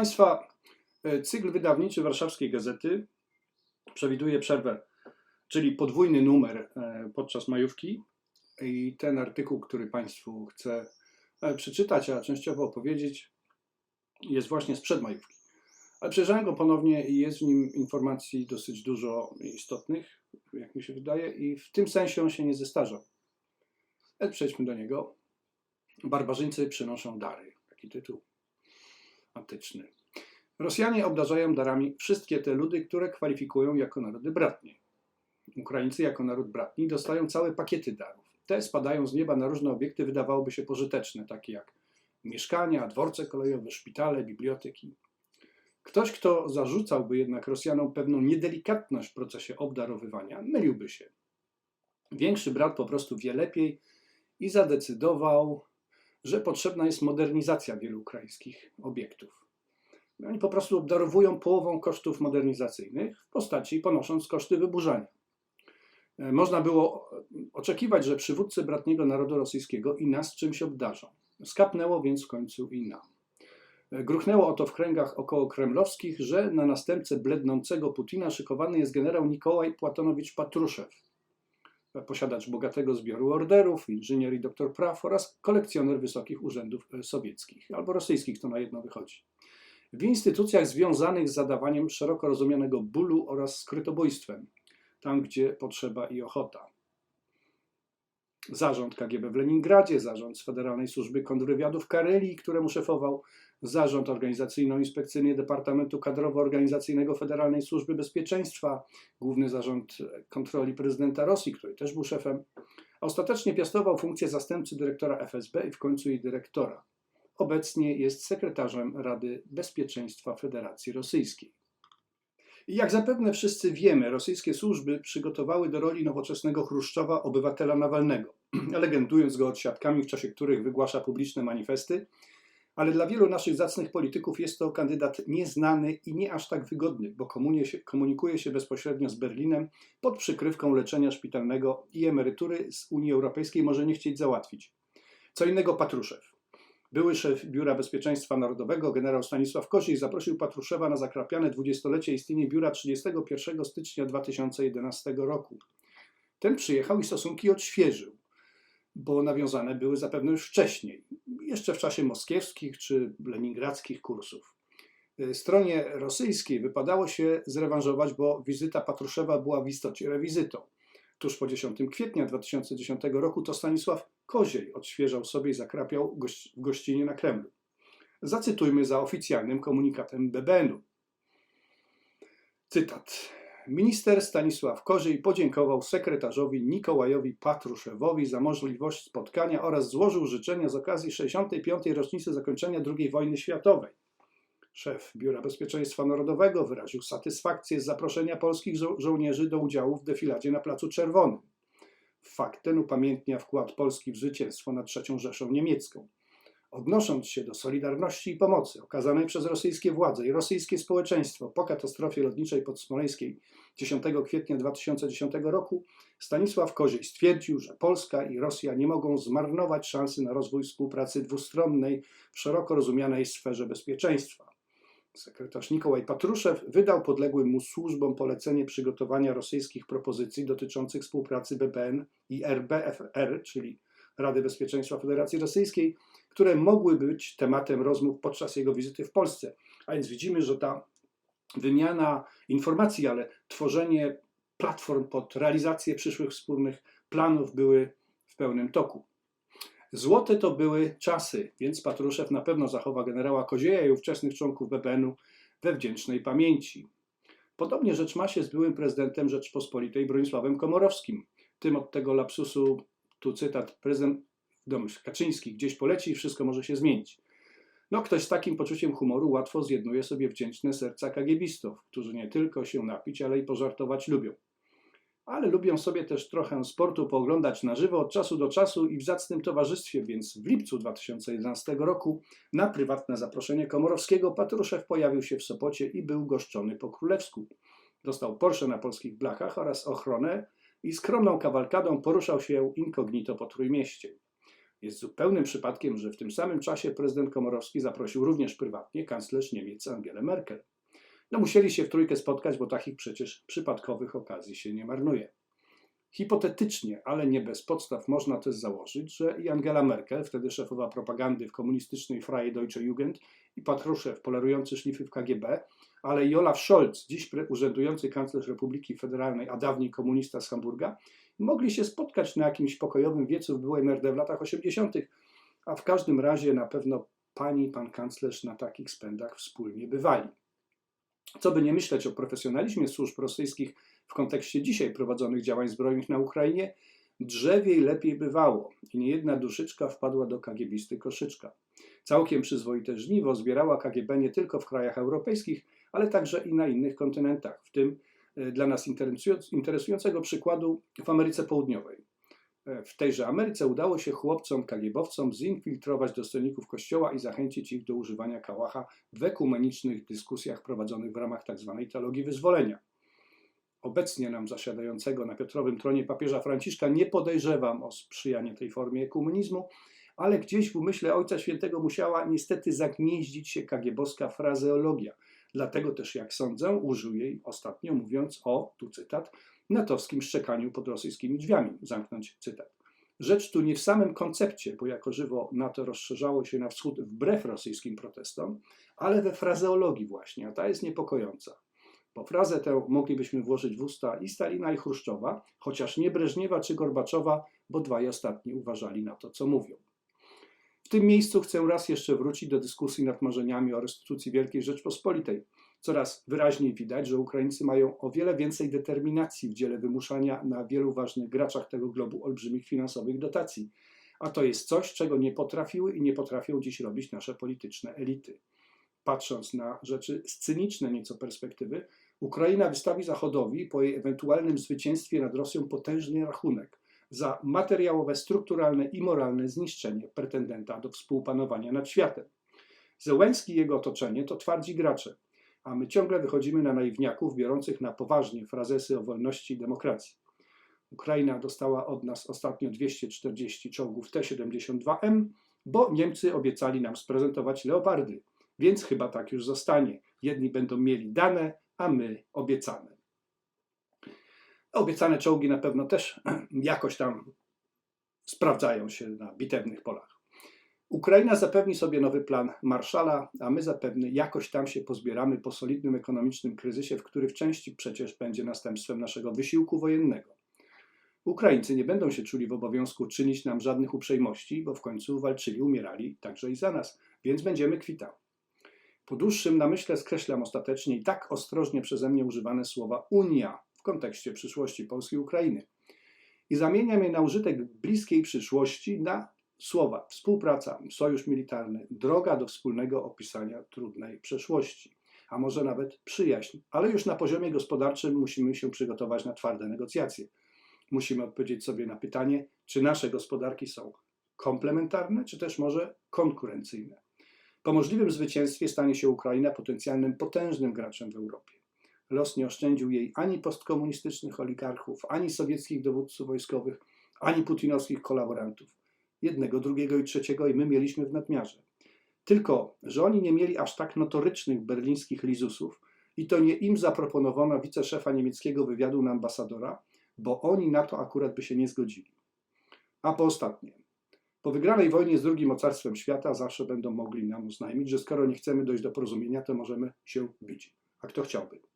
Państwa, e, cykl wydawniczy Warszawskiej Gazety przewiduje przerwę, czyli podwójny numer e, podczas majówki. I ten artykuł, który Państwu chcę e, przeczytać, a częściowo opowiedzieć, jest właśnie sprzed majówki. Ale przejrzałem go ponownie i jest w nim informacji dosyć dużo istotnych, jak mi się wydaje, i w tym sensie on się nie zestarzał. Ale przejdźmy do niego. Barbarzyńcy przynoszą dary. Taki tytuł antyczny. Rosjanie obdarzają darami wszystkie te ludy, które kwalifikują jako narody bratnie. Ukraińcy jako naród bratni dostają całe pakiety darów. Te spadają z nieba na różne obiekty, wydawałoby się pożyteczne, takie jak mieszkania, dworce kolejowe, szpitale, biblioteki. Ktoś, kto zarzucałby jednak Rosjanom pewną niedelikatność w procesie obdarowywania, myliłby się. Większy brat po prostu wie lepiej i zadecydował, że potrzebna jest modernizacja wielu ukraińskich obiektów. Oni po prostu obdarowują połową kosztów modernizacyjnych w postaci ponosząc koszty wyburzania. E, Można było oczekiwać, że przywódcy bratniego narodu rosyjskiego i nas czymś obdarzą. Skapnęło więc w końcu i nam. E, Gruchnęło o to w kręgach około kremlowskich, że na następcę blednącego Putina szykowany jest generał Nikołaj Płatonowicz Patruszew, posiadacz bogatego zbioru orderów, inżynier i doktor praw oraz kolekcjoner wysokich urzędów e, sowieckich albo rosyjskich, to na jedno wychodzi. W instytucjach związanych z zadawaniem szeroko rozumianego bólu oraz skrytobójstwem, tam gdzie potrzeba i ochota. Zarząd KGB w Leningradzie, zarząd Federalnej Służby Kontrwywiadu w Karelii, któremu szefował, zarząd organizacyjno-inspekcyjny Departamentu Kadrowo-Organizacyjnego Federalnej Służby Bezpieczeństwa, główny zarząd kontroli prezydenta Rosji, który też był szefem, ostatecznie piastował funkcję zastępcy dyrektora FSB i w końcu jej dyrektora. Obecnie jest sekretarzem Rady Bezpieczeństwa Federacji Rosyjskiej. Jak zapewne wszyscy wiemy, rosyjskie służby przygotowały do roli nowoczesnego Chruszczowa obywatela Nawalnego, legendując go odsiadkami, w czasie których wygłasza publiczne manifesty, ale dla wielu naszych zacnych polityków jest to kandydat nieznany i nie aż tak wygodny, bo komunikuje się bezpośrednio z Berlinem pod przykrywką leczenia szpitalnego i emerytury z Unii Europejskiej może nie chcieć załatwić. Co innego Patruszew. Były szef Biura Bezpieczeństwa Narodowego, generał Stanisław Koziej, zaprosił Patruszewa na zakrapiane dwudziestolecie istnienia biura 31 stycznia 2011 roku. Ten przyjechał i stosunki odświeżył, bo nawiązane były zapewne już wcześniej, jeszcze w czasie moskiewskich czy leningradzkich kursów. Stronie rosyjskiej wypadało się zrewanżować, bo wizyta Patruszewa była w istocie rewizytą. Tuż po 10 kwietnia 2010 roku to Stanisław Koziej odświeżał sobie i zakrapiał w gościnie na Kremlu. Zacytujmy za oficjalnym komunikatem BBN-u. Cytat. Minister Stanisław Koziej podziękował sekretarzowi Nikołajowi Patruszewowi za możliwość spotkania oraz złożył życzenia z okazji 65. rocznicy zakończenia II wojny światowej. Szef Biura Bezpieczeństwa Narodowego wyraził satysfakcję z zaproszenia polskich żo żołnierzy do udziału w defiladzie na Placu Czerwonym. Fakt ten upamiętnia wkład Polski w zwycięstwo nad III Rzeszą Niemiecką. Odnosząc się do solidarności i pomocy okazanej przez rosyjskie władze i rosyjskie społeczeństwo po katastrofie lotniczej pod Smoleńskiej 10 kwietnia 2010 roku, Stanisław Koziej stwierdził, że Polska i Rosja nie mogą zmarnować szansy na rozwój współpracy dwustronnej w szeroko rozumianej sferze bezpieczeństwa. Sekretarz Nikołaj Patruszew wydał podległym mu służbom polecenie przygotowania rosyjskich propozycji dotyczących współpracy BBN i RBFR, czyli Rady Bezpieczeństwa Federacji Rosyjskiej, które mogły być tematem rozmów podczas jego wizyty w Polsce. A więc widzimy, że ta wymiana informacji, ale tworzenie platform pod realizację przyszłych wspólnych planów były w pełnym toku. Złote to były czasy, więc Patruszew na pewno zachowa generała Kozieja i ówczesnych członków BBN-u we wdzięcznej pamięci. Podobnie rzecz ma się z byłym prezydentem Rzeczpospolitej Bronisławem Komorowskim. Tym od tego lapsusu, tu cytat, prezydent domysł Kaczyński gdzieś poleci i wszystko może się zmienić. No, ktoś z takim poczuciem humoru łatwo zjednuje sobie wdzięczne serca kagiebistów, którzy nie tylko się napić, ale i pożartować lubią ale lubią sobie też trochę sportu pooglądać na żywo od czasu do czasu i w zacnym towarzystwie, więc w lipcu 2011 roku na prywatne zaproszenie Komorowskiego Patruszew pojawił się w Sopocie i był goszczony po królewsku. Dostał Porsche na polskich blachach oraz ochronę i skromną kawalkadą poruszał się incognito po Trójmieście. Jest zupełnym przypadkiem, że w tym samym czasie prezydent Komorowski zaprosił również prywatnie kanclerz Niemiec Angelę Merkel. No musieli się w trójkę spotkać, bo takich przecież przypadkowych okazji się nie marnuje. Hipotetycznie, ale nie bez podstaw, można też założyć, że i Angela Merkel, wtedy szefowa propagandy w komunistycznej Freie Deutsche Jugend i Patruszew, polerujący szlify w KGB, ale i Olaf Scholz, dziś urzędujący kanclerz Republiki Federalnej, a dawniej komunista z Hamburga, mogli się spotkać na jakimś pokojowym wiecu w byłej NRD w latach 80., a w każdym razie na pewno pani i pan kanclerz na takich spędach wspólnie bywali. Co by nie myśleć o profesjonalizmie służb rosyjskich w kontekście dzisiaj prowadzonych działań zbrojnych na Ukrainie, drzewiej lepiej bywało i niejedna duszyczka wpadła do kagiebisty koszyczka. Całkiem przyzwoite żniwo zbierała KGB nie tylko w krajach europejskich, ale także i na innych kontynentach, w tym e, dla nas interesując- interesującego przykładu w Ameryce Południowej. E, W tejże Ameryce udało się chłopcom, kagiebowcom zinfiltrować dostojników kościoła i zachęcić ich do używania kałacha w ekumenicznych dyskusjach prowadzonych w ramach tzw. teologii wyzwolenia. Obecnie nam zasiadającego na Piotrowym tronie papieża Franciszka nie podejrzewam o sprzyjanie tej formie ekumenizmu, ale gdzieś w umyśle Ojca Świętego musiała niestety zagnieździć się kagiebowska frazeologia. Dlatego też, jak sądzę, użył jej ostatnio mówiąc o, tu cytat, natowskim szczekaniu pod rosyjskimi drzwiami. Zamknąć cytat. Rzecz tu nie w samym koncepcie, bo jako żywo NATO rozszerzało się na wschód wbrew rosyjskim protestom, ale we frazeologii właśnie, a ta jest niepokojąca. Bo frazę tę moglibyśmy włożyć w usta i Stalina i Chruszczowa, chociaż nie Breżniewa czy Gorbaczowa, bo dwaj ostatni uważali na to, co mówią. W tym miejscu chcę raz jeszcze wrócić do dyskusji nad marzeniami o restytucji Wielkiej Rzeczpospolitej. Coraz wyraźniej widać, że Ukraińcy mają o wiele więcej determinacji w dziele wymuszania na wielu ważnych graczach tego globu olbrzymich finansowych dotacji. A to jest coś, czego nie potrafiły i nie potrafią dziś robić nasze polityczne elity. Patrząc na rzeczy z cynicznej nieco perspektywy, Ukraina wystawi Zachodowi po jej ewentualnym zwycięstwie nad Rosją potężny rachunek za materiałowe, strukturalne i moralne zniszczenie pretendenta do współpanowania nad światem. Zełenski i jego otoczenie to twardzi gracze, a my ciągle wychodzimy na naiwniaków biorących na poważnie frazesy o wolności i demokracji. Ukraina dostała od nas ostatnio 240 czołgów T-72M, bo Niemcy obiecali nam sprezentować leopardy, więc chyba tak już zostanie. Jedni będą mieli dane, a my obiecane. Obiecane czołgi na pewno też jakoś tam sprawdzają się na bitewnych polach. Ukraina zapewni sobie nowy plan Marszala, a my zapewne jakoś tam się pozbieramy po solidnym ekonomicznym kryzysie, w który w części przecież będzie następstwem naszego wysiłku wojennego. Ukraińcy nie będą się czuli w obowiązku czynić nam żadnych uprzejmości, bo w końcu walczyli, umierali także i za nas, więc będziemy kwita. Po dłuższym namyśle skreślam ostatecznie i tak ostrożnie przeze mnie używane słowa Unia w kontekście przyszłości Polski i Ukrainy i zamieniam je na użytek bliskiej przyszłości na słowa współpraca, sojusz militarny, droga do wspólnego opisania trudnej przeszłości, a może nawet przyjaźń, ale już na poziomie gospodarczym musimy się przygotować na twarde negocjacje. Musimy odpowiedzieć sobie na pytanie, czy nasze gospodarki są komplementarne, czy też może konkurencyjne. Po możliwym zwycięstwie stanie się Ukraina potencjalnym potężnym graczem w Europie. Los nie oszczędził jej ani postkomunistycznych oligarchów, ani sowieckich dowódców wojskowych, ani putinowskich kolaborantów. Jednego, drugiego i trzeciego i my mieliśmy w nadmiarze. Tylko, że oni nie mieli aż tak notorycznych berlińskich lizusów i to nie im zaproponowano wiceszefa niemieckiego wywiadu na ambasadora, bo oni na to akurat by się nie zgodzili. A po ostatnie, po wygranej wojnie z drugim mocarstwem świata zawsze będą mogli nam oznajmić, że skoro nie chcemy dojść do porozumienia, to możemy się bić. A kto chciałby?